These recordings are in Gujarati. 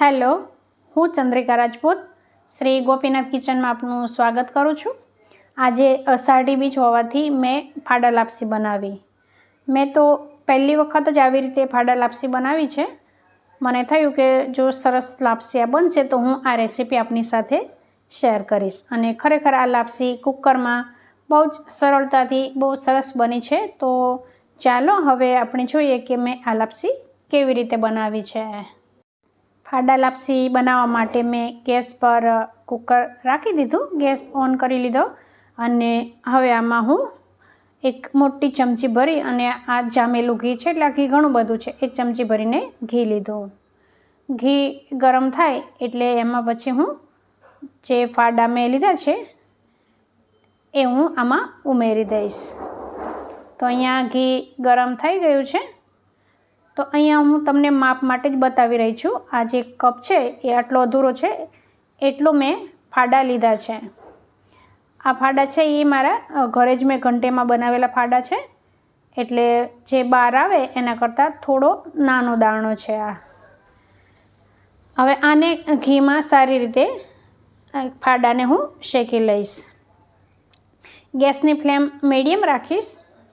હેલો, હું ચંદ્રિકા રાજપૂત, શ્રી ગોપીનાથ કિચનમાં આપનું સ્વાગત કરું છું. આજે અષાઢી બીજ હોવાથી મેં ફાડા લાપસી બનાવી. મેં તો પહેલી વખત જ આવી રીતે ફાડા લાપસી બનાવી છે. મને થયું કે જો સરસ લાપસી આ બનશે તો હું આ રેસીપી આપની સાથે શેર કરીશ. અને ખરેખર આ લાપસી કુકરમાં બહુ જ સરળતાથી બહુ સરસ બની છે. તો ચાલો હવે આપણે જોઈએ કે મેં આ લાપસી કેવી રીતે બનાવી છે. ફાડા લાપસી બનાવવા માટે મેં ગેસ પર કુકર રાખી દીધું. ગેસ ઓન કરી લીધો અને હવે આમાં હું એક મોટી ચમચી ભરી અને આ જામેલું ઘી છે, એટલે આ ઘી ઘણું બધું છે, એક ચમચી ભરીને ઘી લીધું. ઘી ગરમ થાય એટલે એમાં પછી હું જે ફાડા મેં લીધા છે, એ હું આમાં ઉમેરી દઈશ. તો અહીંયા ઘી ગરમ થઈ ગયું છે. તો અહીંયા હું તમને માપ માટે જ બતાવી રહી છું. આ જે કપ છે એ આટલો અધૂરો છે, એટલો મેં ફાડા લીધા છે. આ ફાડા છે એ મારા ઘરે જ મેં ઘંટેમાં બનાવેલા ફાડા છે. એટલે જે બહાર આવે એના કરતાં થોડો નાનો દાણો છે આ. હવે આને ઘીમાં સારી રીતે ફાડાને હું શેકી લઈશ. ગેસની ફ્લેમ મીડિયમ રાખીશ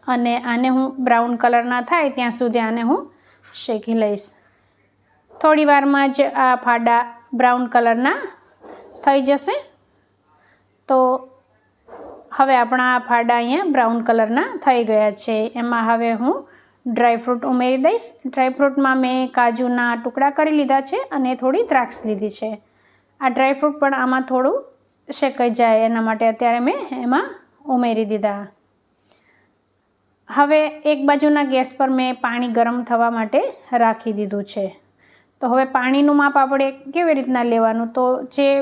અને આને હું બ્રાઉન કલરના થાય ત્યાં સુધી આને હું શેકી લઈશ. થોડી વારમાં જ આ ફાડા બ્રાઉન કલરના થઈ જશે. તો હવે આપણા આ ફાડા અહીંયા બ્રાઉન કલરના થઈ ગયા છે. એમાં હવે હું ડ્રાયફ્રૂટ ઉમેરી દઈશ. ડ્રાયફ્રૂટમાં મેં કાજુના ટુકડા કરી લીધા છે અને થોડી દ્રાક્ષ લીધી છે. આ ડ્રાયફ્રૂટ પણ આમાં થોડું શેકાઈ જાય એના માટે અત્યારે મેં એમાં ઉમેરી દીધા. હવે એક બાજુના ગેસ પર મેં પાણી ગરમ થવા માટે રાખી દીધું છે. તો હવે પાણીનું માપ આપણે કેવી રીતના લેવાનું? તો જે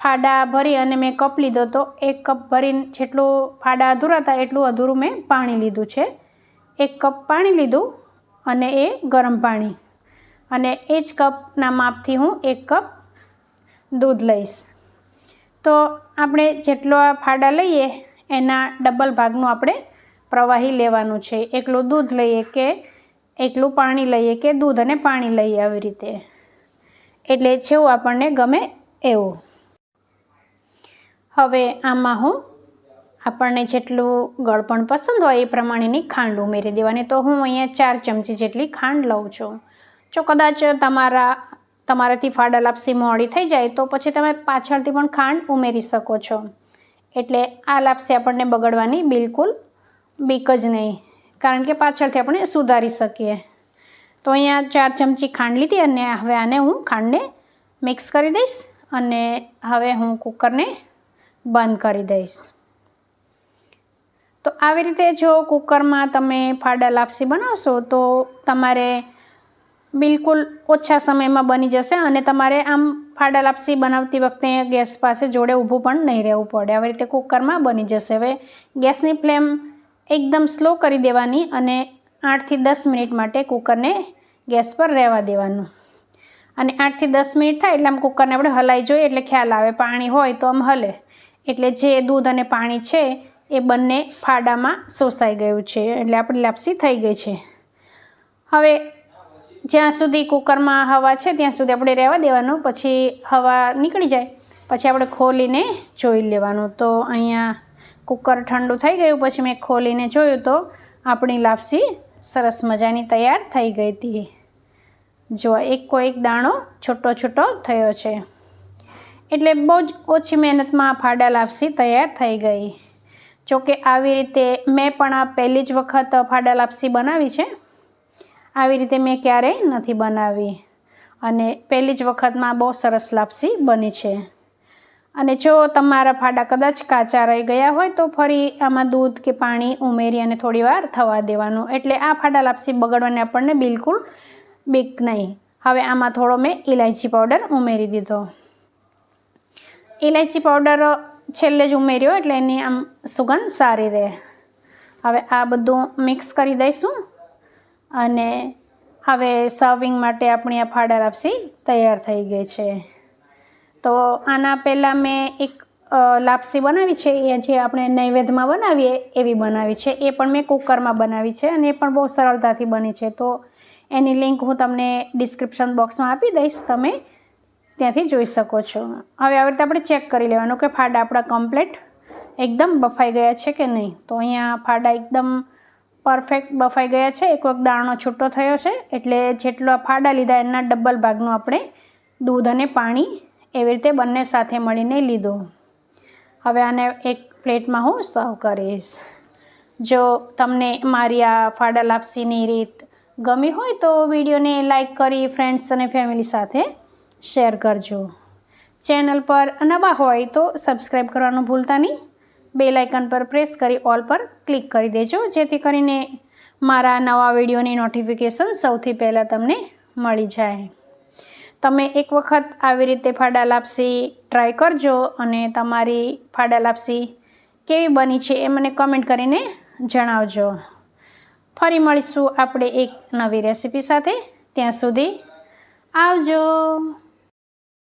ફાડા ભરી અને મેં કપ લીધો તો એક કપ ભરીને જેટલું ફાડા અધૂરા હતા એટલું અધૂરું મેં પાણી લીધું છે. એક કપ પાણી લીધું અને એ ગરમ પાણી. અને એ જ કપના માપથી હું એક કપ દૂધ લઈશ. તો આપણે જેટલો ફાડા લઈએ એના ડબલ ભાગનું આપણે પ્રવાહી લેવાનું છે. એકલું દૂધ લઈએ કે એકલું પાણી લઈએ કે દૂધ અને પાણી લઈએ આવી રીતે. એટલે જેવું આપણને ગમે એવું. હવે આમાં હું આપણને જેટલું ગળપણ પસંદ હોય એ પ્રમાણેની ખાંડ ઉમેરી દેવાની. તો હું અહીંયા ચાર ચમચી જેટલી ખાંડ લઉં છું. જો કદાચ તમારા, તમારાથી ફાડા લાપસી મોડી થઈ જાય તો પછી તમે પાછળથી પણ ખાંડ ઉમેરી શકો છો. એટલે આ લાપસી આપણને બગડવાની બિલકુલ બીક જ નહીં. કારણ કે પાછળથી આપણે સુધારી શકીએ. તો અહીંયા ચાર ચમચી ખાંડ લીધી અને હવે આને હું ખાંડને મિક્સ કરી દઈશ અને હવે હું કૂકરને બંધ કરી દઈશ. તો આવી રીતે જો કૂકરમાં તમે ફાડા લાપસી બનાવશો તો તમારે બિલકુલ ઓછા સમયમાં બની જશે અને તમારે આમ ફાડા લાપસી બનાવતી વખતે ગેસ પાસે જોડે ઊભું પણ નહીં રહેવું પડે. આવી રીતે કુકરમાં બની જશે. હવે ગેસની ફ્લેમ એકદમ સ્લો કરી દેવાની અને આઠથી દસ મિનિટ માટે કુકરને ગેસ પર રહેવા દેવાનું. અને આઠથી દસ મિનિટ થાય એટલે આમ કુકરને આપણે હલાવી જોઈએ એટલે ખ્યાલ આવે, પાણી હોય તો આમ હલે. એટલે જે દૂધ અને પાણી છે એ બંને ફાડામાં શોષાઈ ગયું છે એટલે આપણી લાપસી થઈ ગઈ છે. હવે જ્યાં સુધી કુકરમાં હવા છે ત્યાં સુધી આપણે રહેવા દેવાનું, પછી હવા નીકળી જાય, પછી આપણે ખોલીને જોઈ લેવાનું. તો અહીંયા કુકર ઠંડુ થઈ ગયું, પછી મેં ખોલીને જોયું તો આપણી લાપસી સરસ મજાની તૈયાર થઈ ગઈ હતી. જો એકો એક દાણો છૂટો છૂટો થયો છે. એટલે બહુ જ ઓછી મહેનતમાં ફાડા લાપસી તૈયાર થઈ ગઈ. જોકે આવી રીતે મેં પણ આ પહેલી જ વખત ફાડા લાપસી બનાવી છે. આવી રીતે મેં ક્યારેય નથી બનાવી. અને પહેલી જ વખતમાં બહુ સરસ લાપસી બની છે. અને જો તમારા ફાડા કદાચ કાચા રહી ગયા હોય તો ફરી આમાં દૂધ કે પાણી ઉમેરી અને થોડીવાર થવા દેવાનું. એટલે આ ફાડા લાપસી બગડવાને આપણને બિલકુલ બીક નહીં. હવે આમાં થોડો મેં ઇલાયચી પાવડર ઉમેરી દીધો. ઇલાયચી પાવડર છેલ્લે જ ઉમેર્યો એટલે એની આમ સુગંધ સારી રહે. હવે આ બધું મિક્સ કરી દઈશું અને હવે સર્વિંગ માટે આપણી આ ફાડા લાપસી તૈયાર થઈ ગઈ છે. તો આના પહેલાં મેં એક લાપસી બનાવી છે, એ જે આપણે નૈવેદ્યમાં બનાવીએ એવી બનાવી છે. એ પણ મેં કુકરમાં બનાવી છે અને એ પણ બહુ સરળતાથી બની છે. તો એની લિંક હું તમને ડિસ્ક્રિપ્શન બોક્સમાં આપી દઈશ. તમે ત્યાંથી જોઈ શકો છો. હવે આવી રીતે આપણે ચેક કરી લેવાનું કે ફાડા આપણા કમ્પ્લેટ એકદમ બફાઈ ગયા છે કે નહીં. તો અહીંયા ફાડા એકદમ પરફેક્ટ બફાઈ ગયા છે. એક વખત દાણો છૂટો થયો છે. એટલે જેટલો ફાડા લીધા એના ડબલ ભાગનું આપણે દૂધ અને પાણી એવી રીતે બંને સાથે મળીને લીધો. હવે આને એક પ્લેટમાં હું સર્વ કરીશ. જો તમને મારી આ ફાડા લાપસીની રીત ગમી હોય તો વિડીયોને લાઈક કરી ફ્રેન્ડ્સ અને ફેમિલી સાથે શેર કરજો. ચેનલ પર નવા હોય તો સબસ્ક્રાઈબ કરવાનું ભૂલતા નહીં. બે લાઇકન પર પ્રેસ કરી ઓલ પર ક્લિક કરી દેજો, જેથી કરીને મારા નવા વિડીયોની નોટિફિકેશન સૌથી પહેલાં તમને મળી જાય. તમે એક વખત આવી રીતે ફાડા લાપસી ટ્રાય કરજો અને તમારી ફાડા લાપસી કેવી બની છે એ મને કમેન્ટ કરીને જણાવજો. ફરી મળીશું આપણે એક નવી રેસીપી સાથે. ત્યાં સુધી આવજો.